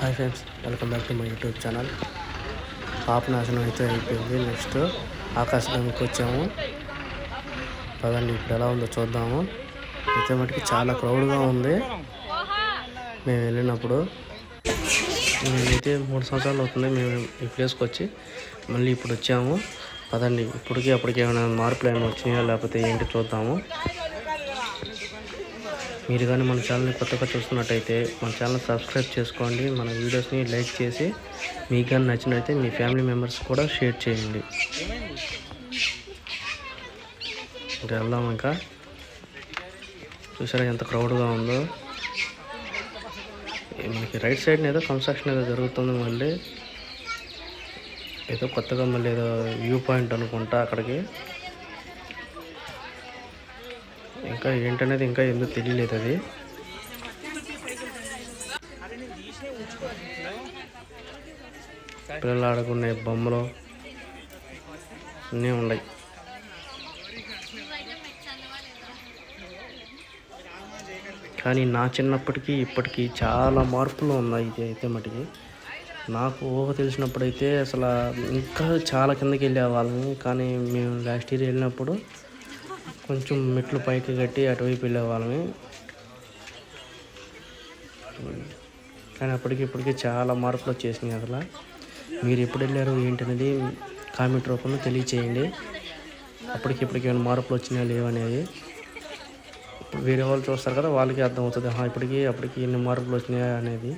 Hi friends welcome back to my YouTube channel. Papanasanam అయితే అయిపోయింది. Next ఆకాశగంగకి వచ్చాము. పదండి ఇప్పుడు ఎలా ఉందో చూద్దాము. అయితే మటుకి చాలా క్రౌడ్గా ఉంది. మేము వెళ్ళినప్పుడు మేమైతే మూడు సంవత్సరాలు అవుతుంది మేము ఈ ప్లేస్కి వచ్చి మళ్ళీ ఇప్పుడు వచ్చాము. పదండి ఇప్పటికి అప్పటికి ఏమైనా మార్పులు ఏమైనా వచ్చినాయా లేకపోతే ఏంటి చూద్దాము. మీరు కానీ మన ఛానల్ని కొత్తగా చూస్తున్నట్టయితే మన ఛానల్ సబ్స్క్రైబ్ చేసుకోండి. మన వీడియోస్ని లైక్ చేసి మీకు కానీ నచ్చినట్లయితే మీ ఫ్యామిలీ మెంబర్స్ కూడా షేర్ చేయండి. ఇంకా వెళ్దాం ఇంకా. చూసారా ఎంత క్రౌడ్గా ఉందో. మనకి రైట్ సైడ్ ఏదో కన్స్ట్రక్షన్ ఏదో జరుగుతుంది మళ్ళీ. ఏదో కొత్తగా మళ్ళీ ఏదో వ్యూ పాయింట్ అనుకుంటా అక్కడికి. ఇంకా ఏంటనేది ఇంకా ఎందుకు తెలియలేదు అది. పిల్లలు ఆడుకునే బొమ్మలు అన్నీ ఉన్నాయి. కానీ నా చిన్నప్పటికీ ఇప్పటికీ చాలా మార్పులు ఉన్నాయి ఇది అయితే మటుకి. నాకు ఊహ తెలిసినప్పుడైతే అసలు ఇంకా చాలా కిందకి వెళ్ళే వాళ్ళని కానీ మేము లాస్ట్ ఇయర్ వెళ్ళినప్పుడు కొంచెం మెట్లు పైకి కట్టి అటువైపు వెళ్ళేవాళ్ళమి కానీ అప్పటికి ఇప్పటికీ చాలా మార్పులు వచ్చేసినాయి అసలు. మీరు ఎప్పుడు వెళ్ళారు ఏంటనేది కామెంట్ రూపంలో తెలియచేయండి. అప్పటికి ఇప్పటికి ఏమైనా మార్పులు వచ్చినాయా లేవనేది ఇప్పుడు వేరే వాళ్ళు చూస్తారు కదా వాళ్ళకి అర్థమవుతుంది. అవుతుంది ఇప్పటికి అప్పటికి ఎన్ని మార్పులు వచ్చినాయా అనేది.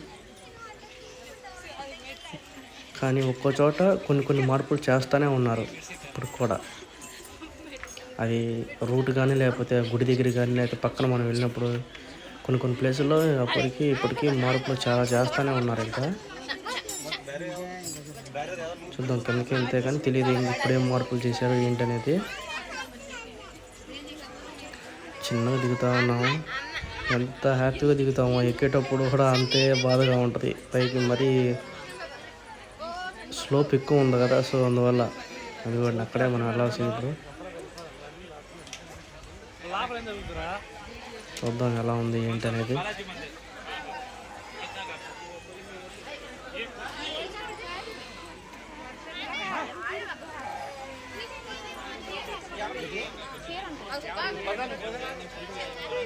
కానీ ఒక్కో చోట కొన్ని కొన్ని మార్పులు చేస్తూనే ఉన్నారు ఇప్పుడు కూడా. అది రూట్ కానీ లేకపోతే గుడి దగ్గర కానీ లేకపోతే పక్కన మనం వెళ్ళినప్పుడు కొన్ని కొన్ని ప్లేసుల్లో అప్పటికి ఇప్పటికీ మార్పులు చాలా చేస్తూనే ఉన్నారు ఇంకా. చూద్దాం కిందకి వెళ్తే కానీ తెలియదు ఇప్పుడేం మార్పులు చేశారు ఏంటనేది. చిన్నగా దిగుతా ఉన్నాము. ఎంత హ్యాపీగా దిగుతాము ఎక్కేటప్పుడు కూడా అంతే బాధగా ఉంటుంది. పైకి మరి స్లోప్ ఎక్కువ ఉంది కదా సో అందువల్ల అది కూడా అక్కడే మనం వెళ్ళాల్సింది ఇప్పుడు. చూద్దాం ఎలా ఉంది ఏంటి అనేది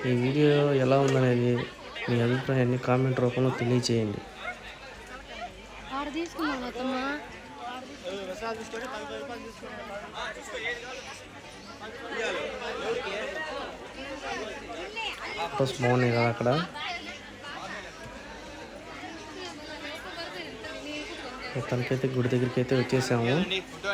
ఈ వీడియో ఎలా ఉందనేది మీ అభిప్రాయాన్ని కామెంట్ రూపంలో తెలియచేయండి. తీసుకున్నాను ఫోటోస్ బాగున్నాయి కదా అక్కడ. మొత్తానికైతే గుడి దగ్గరికి అయితే వచ్చేసాము ఫోటో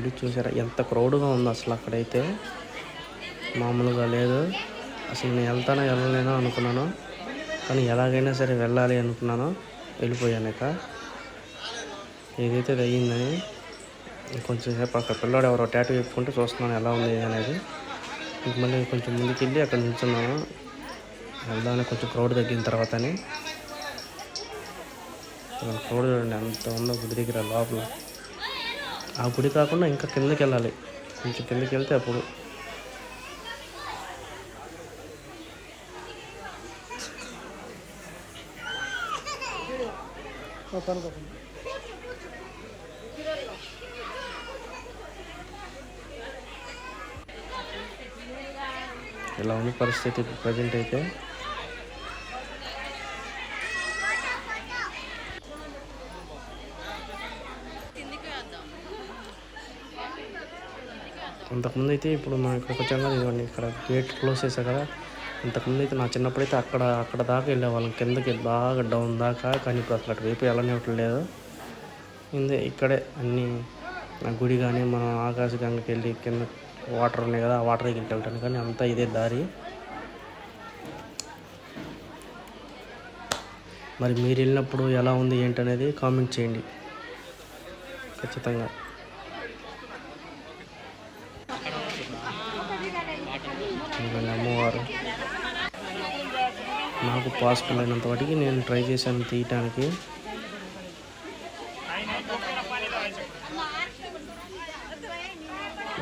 గుడి చూసారా? ఎంత క్రౌడ్గా ఉంది అసలు అక్కడైతే. మామూలుగా లేదు. అసలు నేను వెళ్తానో వెళ్ళలేనో అనుకున్నాను. కానీ ఎలాగైనా సరే వెళ్ళాలి అనుకున్నాను. వెళ్ళిపోయాను ఇక. ఏదైతే అయ్యిందని కొంచెం సేపు అక్కడ పిల్లాడు ఎవరో టాటూ చెప్పుకుంటే చూస్తున్నాను ఎలా ఉంది అనేది. ఇంక మళ్ళీ కొంచెం ముందుకు వెళ్ళి అక్కడ నిల్చున్నాను. వెళ్దామని కొంచెం క్రౌడ్ తగ్గిన తర్వాతని. క్రౌడ్ చూడండి ఎంత ఉందో గుడి దగ్గర లోపల. ఆ గుడి కాకుండా ఇంకా కిందకి వెళ్ళాలి కొంచెం కిందకి వెళ్తే అప్పుడు. ఇలా ఉన్న పరిస్థితి ప్రజెంట్ అయితే? అంతకుముందు అయితే ఇప్పుడు మనం ఇక్కడికి వచ్చాం కదా ఇదిగోండి ఇక్కడ గేట్ క్లోజ్ చేశా కదా. ఇంతకుముందు అయితే నా చిన్నప్పుడైతే అక్కడ అక్కడ దాకా వెళ్ళేవాళ్ళం. కిందకి బాగా డౌన్ దాకా కానీ ఇప్పుడు అసలు అటువైపు వెళ్ళనివ్వట్లేదు ఇందే ఇక్కడే అన్నీ గుడి కానీ మనం ఆకాశగంగకి వెళ్ళి కింద వాటర్ ఉన్నాయి కదా ఆ వాటర్ దగ్గరికి వెళ్ళటానికి కానీ అంతా ఇదే దారి. మరి మీరు వెళ్ళినప్పుడు ఎలా ఉంది ఏంటనేది కామెంట్ చేయండి. ఖచ్చితంగా ఇదిగోండి అమ్మవారు నాకు పాసిబుల్ అయినంత వాటికి నేను ట్రై చేశాను తీయటానికి.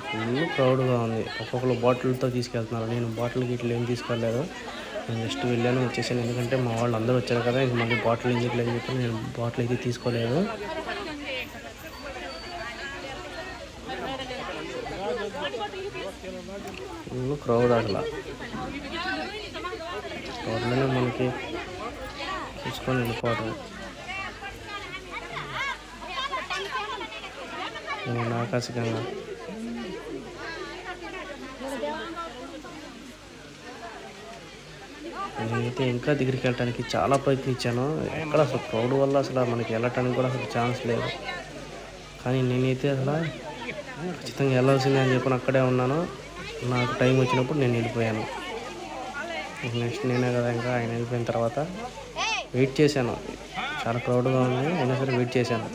ఫుల్ ప్రౌడ్గా ఉంది. ఒక్కొక్కరు బాటిల్తో తీసుకెళ్తున్నారు. నేను బాటిల్ గిట్ల ఏం తీసుకెళ్ళలేదు. నేను జస్ట్ వెళ్ళాను వచ్చేసాను. ఎందుకంటే మా వాళ్ళు అందరూ వచ్చారు కదా ఇంక మళ్ళీ బాటిల్ ఎందుకు అని చెప్పి నేను బాటిల్ అయితే తీసుకోలేదు. ఫుల్ క్రౌడ్ అసలు. క్రౌడ్లోనే మనకి చూసుకొని వెళ్ళిపోవడం నేను ఆకాశంగా నేనైతే ఇంకా దగ్గరికి వెళ్ళటానికి చాలా ప్రయత్నించాను. ఎక్కడ అసలు క్రౌడ్ వల్ల అసలు మనకి వెళ్ళటానికి కూడా అసలు ఛాన్స్ లేదు. కానీ నేనైతే అసలు ఖచ్చితంగా వెళ్ళాల్సిందే అని చెప్పి అక్కడే ఉన్నాను. నాకు టైం వచ్చినప్పుడు నేను వెళ్ళిపోయాను. నెక్స్ట్ నేనే కదా ఇంకా ఆయన వెళ్ళిపోయిన తర్వాత వెయిట్ చేశాను. చాలా క్రౌడ్గా ఉంది అయినా సరే వెయిట్ చేశాను.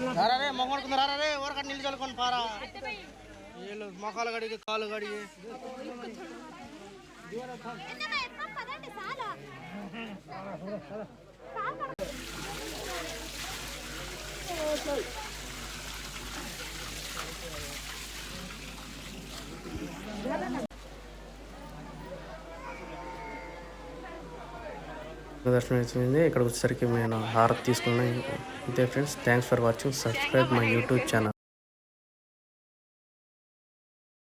మొఖాలు కడిగి కాళ్ళు కడిగి. దర్శనం అయిపోయింది. ఇక్కడ వచ్చేసరికి నేను హారతి తీసుకున్నాను. అంతే friends thanks for watching subscribe my YouTube channel